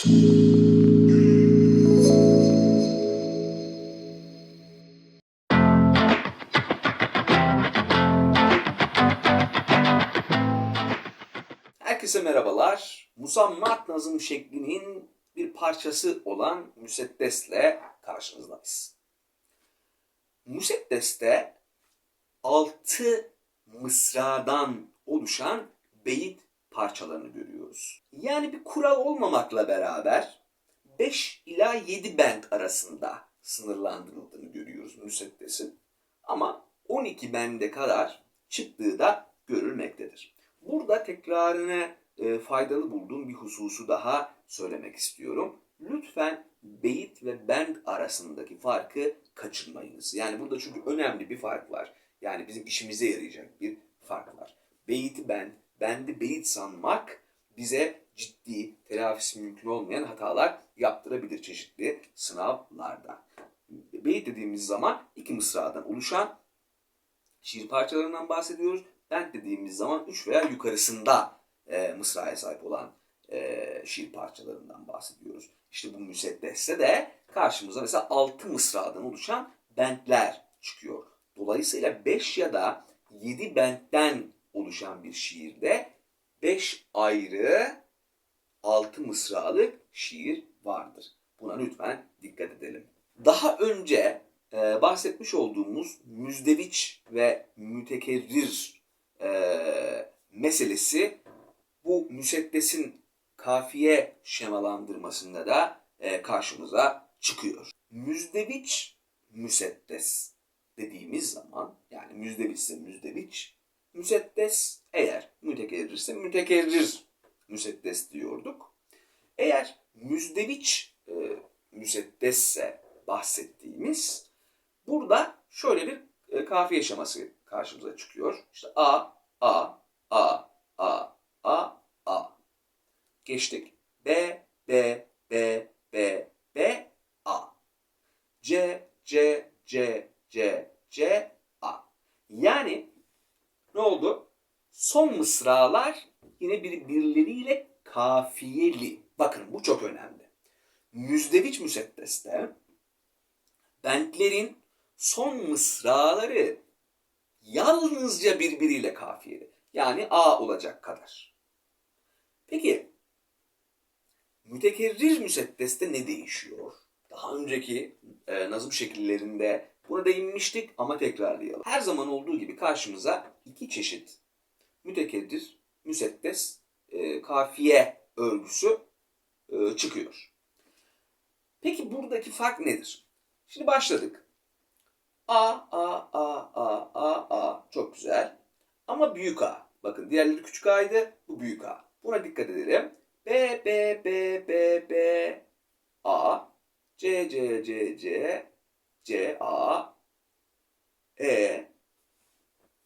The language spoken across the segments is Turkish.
Herkese merhabalar. Musammat nazım şeklinin bir parçası olan Müseddes'le karşınızdayız. Müseddes'te altı mısradan oluşan beyit parçalarını görüyoruz. Yani bir kural olmamakla beraber 5 ila 7 bent arasında sınırlandırıldığını görüyoruz Müseddes'in. Ama 12 bende kadar çıktığı da görülmektedir. Burada tekrarına e, faydalı bulduğum bir hususu daha söylemek istiyorum. Lütfen beyit ve bend arasındaki farkı kaçırmayınız. Yani burada çünkü önemli bir fark var. Yani bizim işimize yarayacak bir fark var. Beyiti bend, bendi beyit sanmak bize ciddi, telafisi mümkün olmayan hatalar yaptırabilir çeşitli sınavlarda. Beyit dediğimiz zaman iki mısradan oluşan şiir parçalarından bahsediyoruz. Bent dediğimiz zaman üç veya yukarısında e, mısraya sahip olan e, şiir parçalarından bahsediyoruz. İşte bu müseddesse de karşımıza mesela altı mısradan oluşan bentler çıkıyor. Dolayısıyla beş ya da yedi bentten oluşan bir şiirde beş ayrı altı mısralık şiir vardır. Buna lütfen dikkat edelim. Daha önce e, bahsetmiş olduğumuz müzdeviç ve mütekerrir e, meselesi bu müseddesin kafiye şemalandırmasında da e, karşımıza çıkıyor. Müzdeviç müseddes dediğimiz zaman yani müzdeviçse müzdeviç, müseddes eğer mütekerrirse mütekerrir müseddes diyorduk. Eğer müzdeviç e, müseddesse bahsettiğimiz burada şöyle bir e, kafiye şeması karşımıza çıkıyor. İşte A, A, A, A, A, A. Geçtik. B, B, B, B, B, A. C, C, C, C, C, A. Yani ne oldu? Son mısralar yine birbirleriyle kafiyeli. Bakın bu çok önemli. Müzdeviç müseddeste bentlerin son mısraları yalnızca birbiriyle kafiyeli. Yani A olacak kadar. Peki mütekerrir müseddeste ne değişiyor? Daha önceki e, nazım şekillerinde buna değinmiştik ama tekrarlayalım. Her zaman olduğu gibi karşımıza iki çeşit mütekerrir müseddes e, kafiye örgüsü e, çıkıyor. Peki buradaki fark nedir? Şimdi başladık. A, A, A, A, A, A. Çok güzel. Ama büyük A. Bakın diğerleri küçük A'ydı. Bu büyük A. Buna dikkat edelim. B, B, B, B, B, A. C, C, C, C, C, A. E.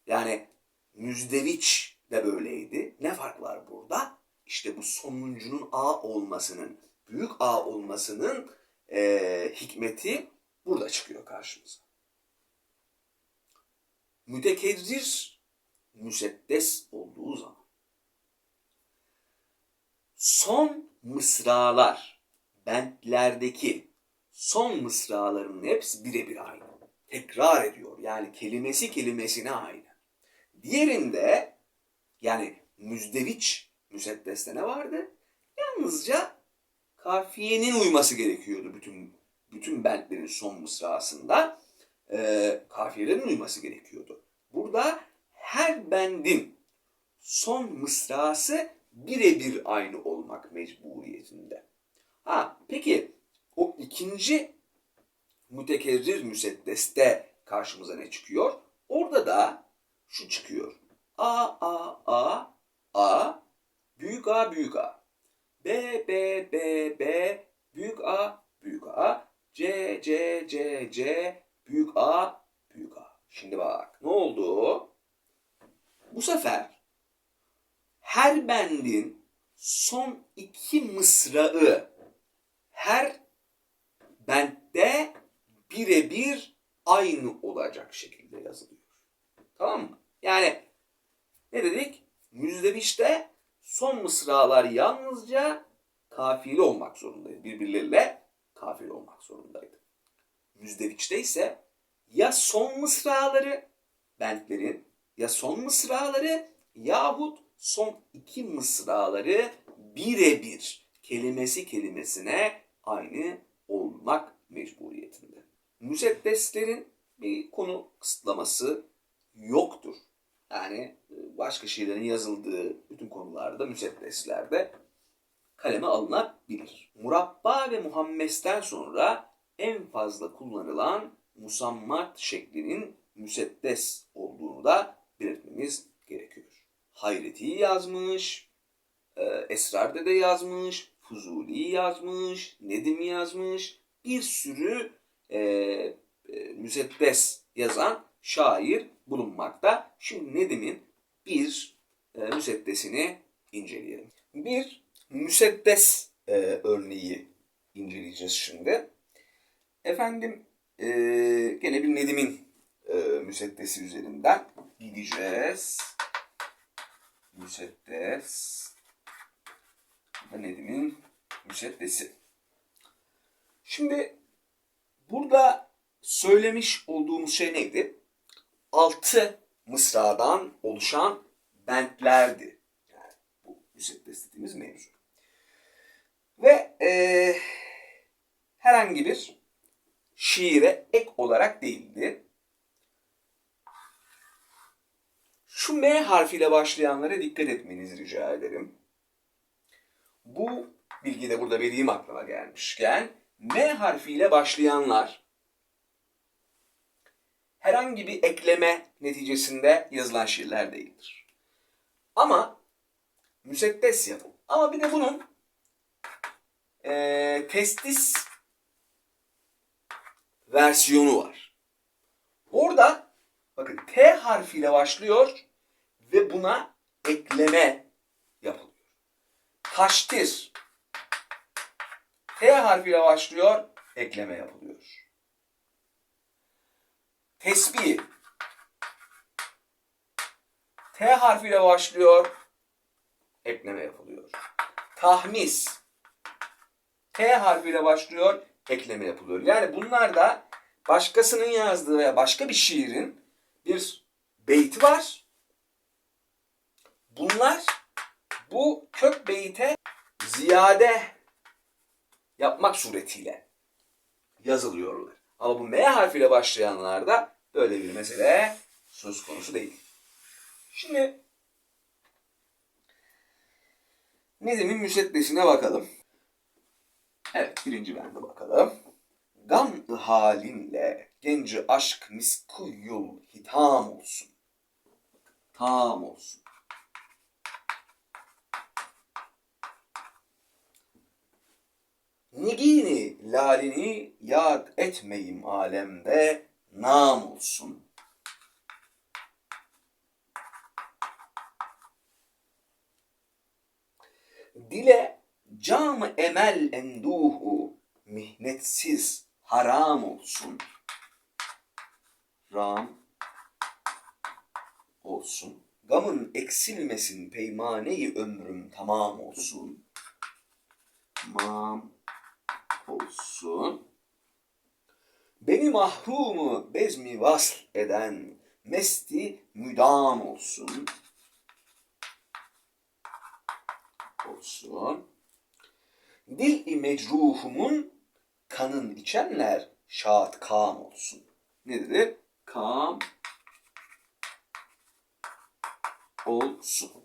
Yani müzdeviç de böyleydi. Ne fark var burada? İşte bu sonuncunun A olmasının, büyük A olmasının e, hikmeti burada çıkıyor karşımıza. Mütekerrir müseddes olduğu zaman son mısralar bentlerdeki son mısraların hepsi birebir aynı. Tekrar ediyor. Yani kelimesi kelimesine aynı. Diğerinde yani müzdeviç müseddeste ne vardı? Yalnızca kafiyenin uyması gerekiyordu bütün bütün bentlerin son mısrasında. E, kafiyelerin uyması gerekiyordu. Burada her bendin son mısrası birebir aynı olmak mecburiyetinde. Ha peki o ikinci mütekerrir müseddeste karşımıza ne çıkıyor? Orada da şu çıkıyor. A, A, A, A, büyük A, büyük A. B, B, B, B, büyük A, büyük A. C, C, C, C, büyük A, büyük A. Şimdi bak ne oldu? Bu sefer her bendin son iki mısrağı her bentte birebir aynı olacak şekilde yazılıyor. Tamam mı? Yani ne dedik? Müzdeviçte son mısralar yalnızca kafiyeli olmak zorundaydı. Birbirleriyle kafiyeli olmak zorundaydı. Müzderiç'te ise ya son mısraları bentlerin ya son mısraları yahut son iki mısraları birebir kelimesi kelimesine aynı olmak mecburiyetinde. Müseddeslerin bir konu kısıtlaması yoktur. Yani e, başka şeylerin yazıldığı bütün konularda müseddeslerde kaleme alınabilir. Murabba ve muhammesden sonra en fazla kullanılan musammat şeklinin müseddes olduğunu da belirtmemiz gerekiyor. Hayreti yazmış, e, Esrar'da da yazmış, Fuzuli yazmış, Nedim yazmış. Bir sürü e, e, müseddes yazan şair bulunmakta. Şimdi Nedim'in bir e, müseddesini inceleyelim. Bir müseddes e, örneği inceleyeceğiz şimdi. Efendim e, gene bir Nedim'in e, müseddesi üzerinden gideceğiz. Müseddes Nedim'in müseddesi. Şimdi burada söylemiş olduğumuz şey neydi? Altı mısradan oluşan bentlerdi. Yani bu müseddes dediğimiz mevzu. Ve e, herhangi bir şiire ek olarak değildi. Şu M harfiyle başlayanlara dikkat etmenizi rica ederim. Bu bilgi de burada vereyim aklıma gelmişken M harfiyle başlayanlar herhangi bir ekleme neticesinde yazılan şiirler değildir. Ama müseddes yapım. Ama bir de bunun eee, testis versiyonu var. Orada bakın T harfiyle başlıyor ve buna ekleme yapılıyor. Taştir. T harfiyle başlıyor, ekleme yapılıyor. Tesbih. T harfiyle başlıyor, ekleme yapılıyor. Tahmis. T harfiyle başlıyor, ekleme yapılıyor. Yani bunlar da başkasının yazdığı veya başka bir şiirin bir beyti var. Bunlar bu kök beyte ziyade yapmak suretiyle yazılıyorlar. Ama bu M harfiyle başlayanlarda böyle bir mesele söz konusu değil. Şimdi Nedim'in müseddesine bakalım. Evet birinci bende bakalım. Gam halinle genci aşk miskuyul hitam olsun. Tam olsun. Nigini lalini yad etmeyim alemde nam olsun. Dile cam emel enduhu mihnetsiz haram olsun. Ram olsun. Gamın eksilmesin peymaneyi ömrüm tamam olsun. Mam olsun. Beni mahrumu bezmi vasl eden mesti müdam olsun. Olsun. Dil-i mecruhumun kanın içenler şad kam olsun. Nedir? Kam olsun.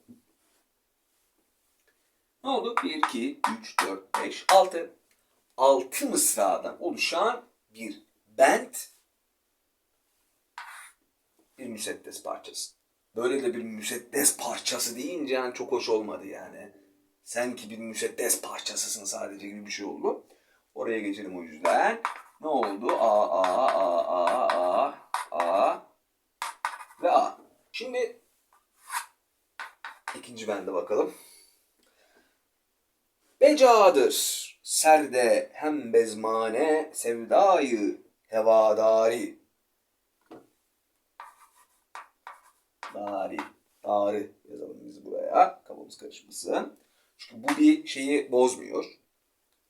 Ne oldu? 1, 2, 3, 4, 5, 6. 6 mısradan oluşan bir bent bir müseddes parçası. Böyle de bir müseddes parçası deyince yani çok hoş olmadı yani. Sen ki bir müseddes parçasısın sadece gibi bir şey oldu. Oraya geçelim o yüzden. Ne oldu? A, A, A, A, A, A ve A. Şimdi ikinci bende bakalım. Becadır serde hem bezmane sevdayı hevadari. Dari, dari yazalım biz buraya. Kafamız karışmasın. Çünkü bu bir şeyi bozmuyor.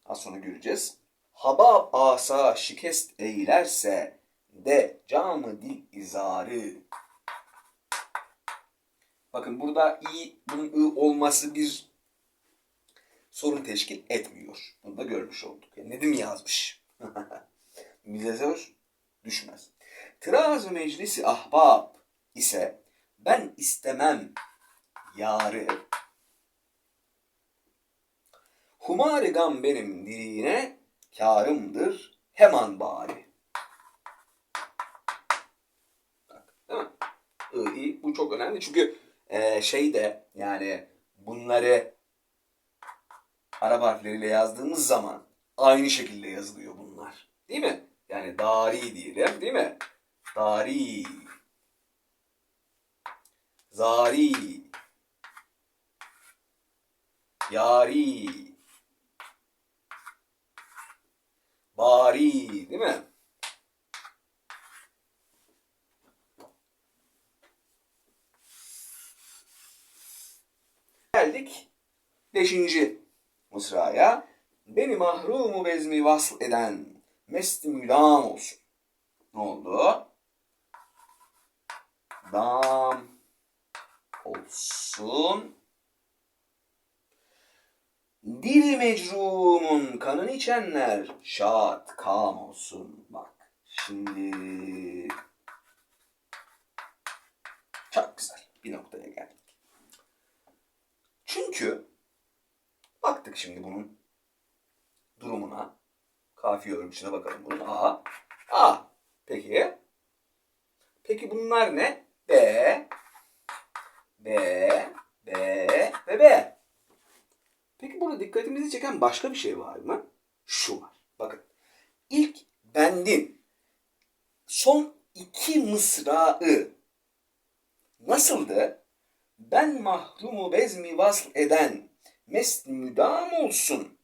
Az sonra göreceğiz. Habab asa şikest eylerse de camı dil izarı. Bakın burada i, bunun ı olması bir sorun teşkil etmiyor. Bunu da görmüş olduk. Yani Nedim yazmış. Zor düşmez. Tıraz meclisi ahbab ise ben istemem yarı. Humar gam benim diline karımdır hemen bari. Bu çok önemli çünkü e, şey de yani bunları Arap harfleriyle yazdığımız zaman aynı şekilde yazılıyor bunlar. Değil mi? Yani dari diyelim değil mi? Dari. Zari. Yari. Bari değil mi? Geldik beşinci mısraya. Beni mahrumu bezmi vasıl eden mesti müdam olsun. Ne oldu? Dam olsun. Dil mecrumun kanını içenler şat kam olsun. Bak şimdi çok güzel bir noktaya geldik. Çünkü baktık şimdi bunun durumuna. Kafiye örgüsüne bakalım bunun. A. A. Peki. Peki bunlar ne? B. B. B. Ve B. Peki burada dikkatimizi çeken başka bir şey var mı? Şu var. Bakın. İlk bendin son iki mısrağı nasıldı? Ben mahrumu bezmi vasl eden mest müdam olsun.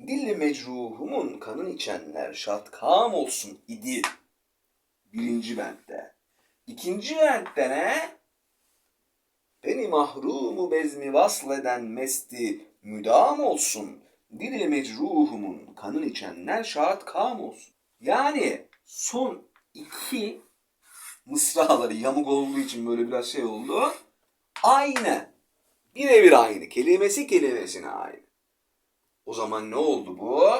Dilli mecruhumun kanın içenler şatkam olsun idi. Birinci bentte. İkinci bentte ne? Beni mahrumu bezmi vasl eden mesti müdam olsun. Dili mecruhumun kanın içenler şahat kam olsun. Yani son iki mısraları yamuk olduğu için böyle biraz şey oldu. Aynı. Birebir aynı. Kelimesi kelimesine aynı. O zaman ne oldu bu?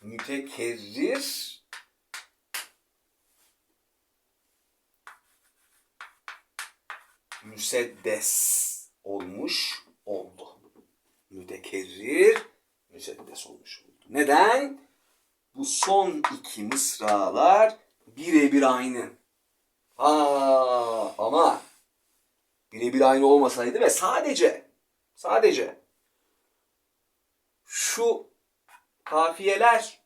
Mütekerrir müseddes olmuş oldu. Mütekerrir müseddes olmuş oldu. Neden? Bu son iki mısralar birebir aynı. Ha ama birebir aynı olmasaydı ve sadece sadece şu kafiyeler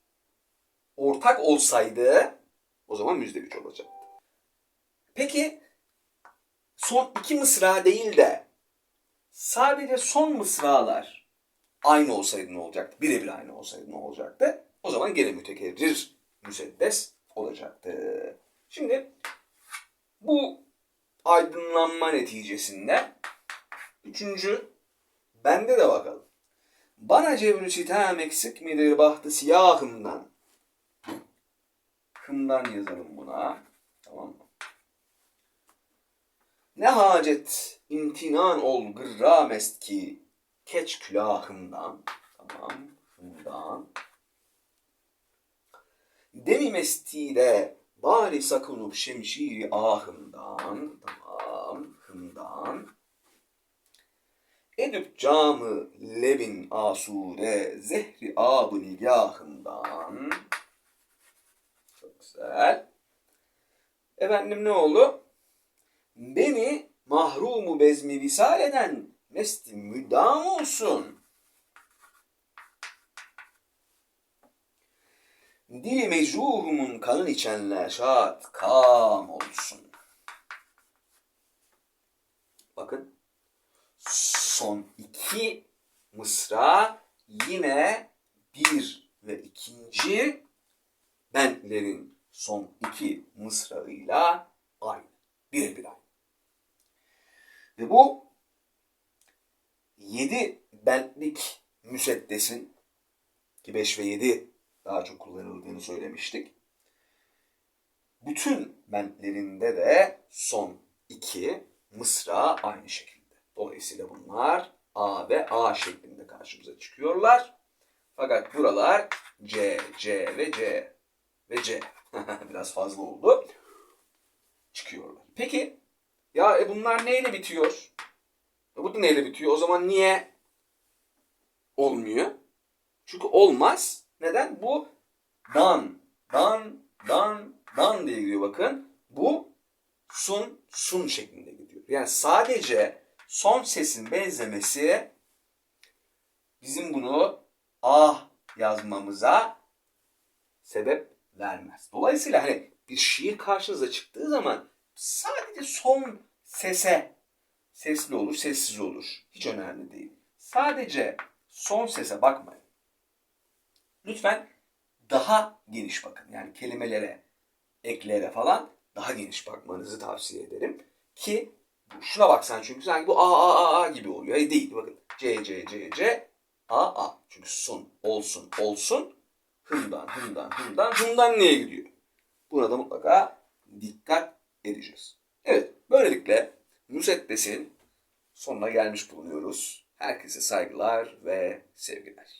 ortak olsaydı o zaman müzdeviç olacaktı. Peki son iki mısra değil de sadece son mısralar aynı olsaydı ne olacaktı? Birebir aynı olsaydı ne olacaktı? O zaman gene mütekerrir müseddes olacaktı. Şimdi bu aydınlanma neticesinde üçüncü bende de bakalım. Bana cevri sitem eksik midir bahtı siyahımdan? Hımdan yazalım buna. Tamam mı? Ne hacet imtinan ol gırra mest ki keç külahımdan. Tamam. Hımdan. Demi mestide bari sakunup şemşiri ahımdan. Tamam. Hımdan. Edüp camı levin asude zehri abı nigahından. Çok güzel. Efendim ne oldu? Beni mahrumu bezmi visal eden mesti müdam olsun. Dili mecruhumun kanın içenler şat kam olsun. Bakın son iki mısra yine bir ve ikinci bentlerin son iki mısrağıyla aynı. Birebir aynı. Ve bu 7 bentlik müseddesin ki 5 ve 7 daha çok kullanıldığını söylemiştik. Bütün bentlerinde de son iki mısra aynı şekilde. Dolayısıyla bunlar A ve A şeklinde karşımıza çıkıyorlar. Fakat buralar C, C ve C ve C. Biraz fazla oldu. Çıkıyorlar. Peki ya e bunlar neyle bitiyor? E bu da neyle bitiyor? O zaman niye olmuyor? Çünkü olmaz. Neden? Bu dan, dan, dan, dan diye gidiyor bakın. Bu sun, sun şeklinde gidiyor. Yani sadece son sesin benzemesi bizim bunu ah yazmamıza sebep vermez. Dolayısıyla hani bir şiir karşınıza çıktığı zaman sadece son sese sesli olur, sessiz olur. Hiç önemli değil. Sadece son sese bakmayın. Lütfen daha geniş bakın. Yani kelimelere, eklere falan daha geniş bakmanızı tavsiye ederim. Ki şuna baksan çünkü sanki bu a a a a gibi oluyor. Hayır değil. Bakın c c c c a a. Çünkü sun, olsun, olsun. Hımdan, hımdan, hımdan, hımdan neye gidiyor? Buna da mutlaka dikkat edeceğiz. Evet, böylelikle Müseddes'in sonuna gelmiş bulunuyoruz. Herkese saygılar ve sevgiler.